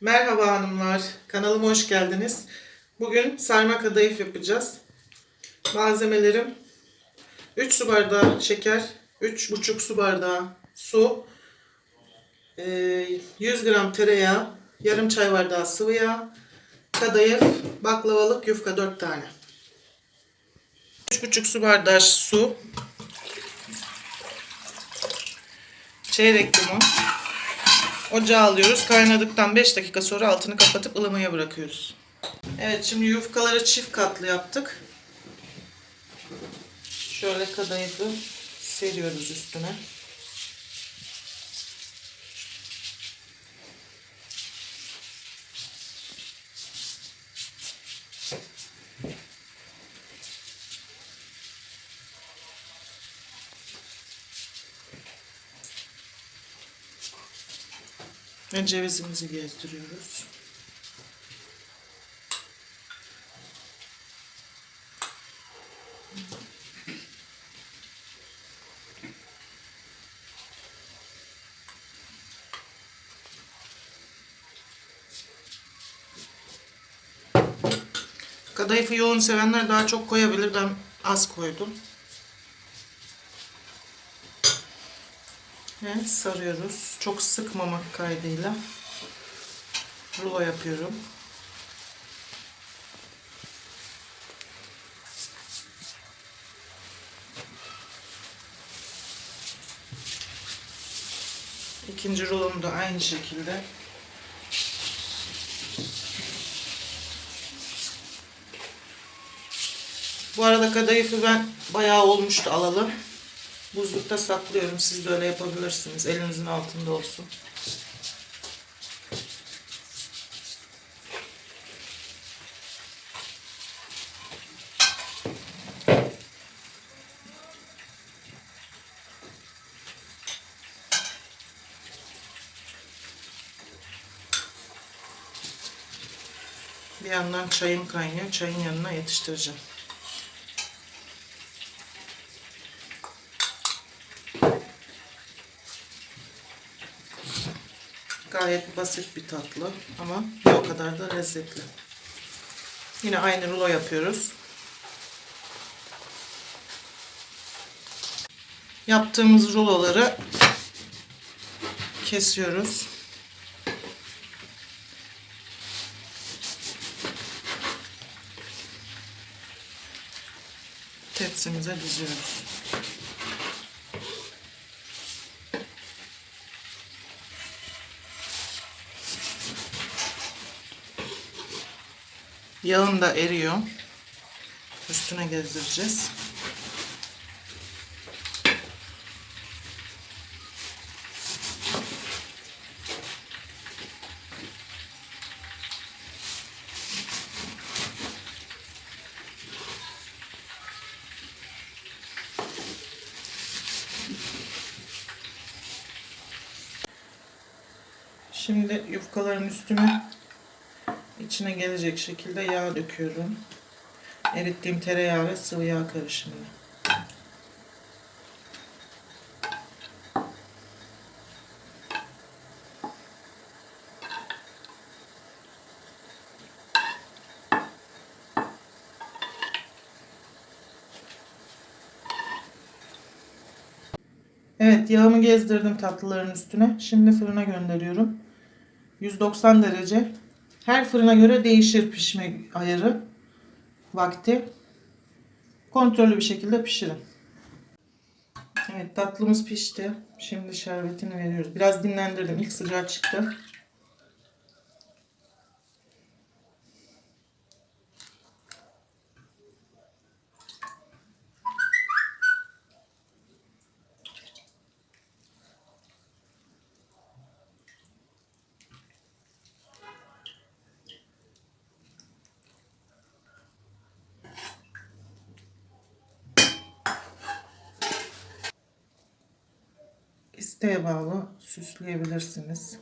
Merhaba hanımlar, kanalıma hoş geldiniz. Bugün sarma kadayıf yapacağız. Malzemelerim 3 su bardağı şeker, 3,5 su bardağı su, eee, 100 gram tereyağı, yarım çay bardağı sıvı yağ, kadayıf, baklavalık yufka 4 tane. 3,5 su bardağı su, çeyrek limon, Ocağa alıyoruz. Kaynadıktan 5 dakika sonra altını kapatıp ılımaya bırakıyoruz. Evet şimdi yufkaları çift katlı yaptık. Şöyle kadayıfı seriyoruz üstüne. Ve cevizimizi gezdiriyoruz. Kadayıfı yoğun sevenler daha çok koyabilir. Ben az koydum. Ve sarıyoruz. Çok sıkmamak kaydıyla. Rulo yapıyorum. İkinci rulom da aynı şekilde. Bu arada kadayıfı ben bayağı olmuştu alalı. Buzlukta saklıyorum. Siz de öyle yapabilirsiniz. Elinizin altında olsun. Bir yandan çayım kaynıyor. Çayın yanına yetiştireceğim. Gayet basit bir tatlı ama bir o kadar da lezzetli. Yine aynı rulo yapıyoruz. Yaptığımız ruloları kesiyoruz. Tepsimize diziyoruz. Yağım da eriyor. Üstüne gezdireceğiz. Şimdi yufkaların üstüne içine gelecek şekilde yağ döküyorum. Erittiğim tereyağı ve sıvı yağ karışımını. Evet yağımı gezdirdim tatlıların üstüne. Şimdi fırına gönderiyorum. 190 derece. Her fırına göre değişir pişme ayarı, vakti. Kontrollü bir şekilde pişirin. Evet tatlımız pişti. Şimdi şerbetini veriyoruz. Biraz dinlendirdim. İlk sıcağı çıktı. isteğe bağlı süsleyebilirsiniz.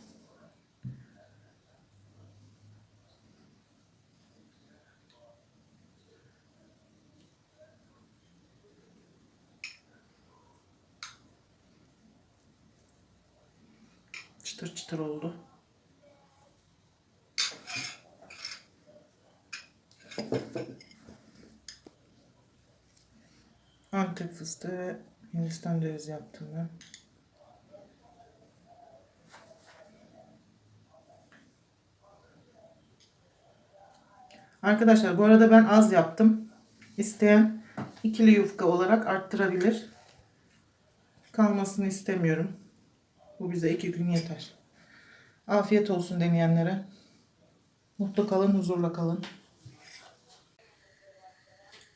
Çıtır çıtır oldu. Antep fıstığı ve Hindistan cevizi yaptım ben. Arkadaşlar bu arada ben az yaptım. İsteyen ikili yufka olarak arttırabilir. Kalmasını istemiyorum. Bu bize iki gün yeter. Afiyet olsun deneyenlere. Mutlu kalın, huzurla kalın.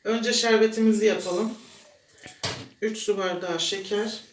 Önce şerbetimizi yapalım. 3 su bardağı şeker.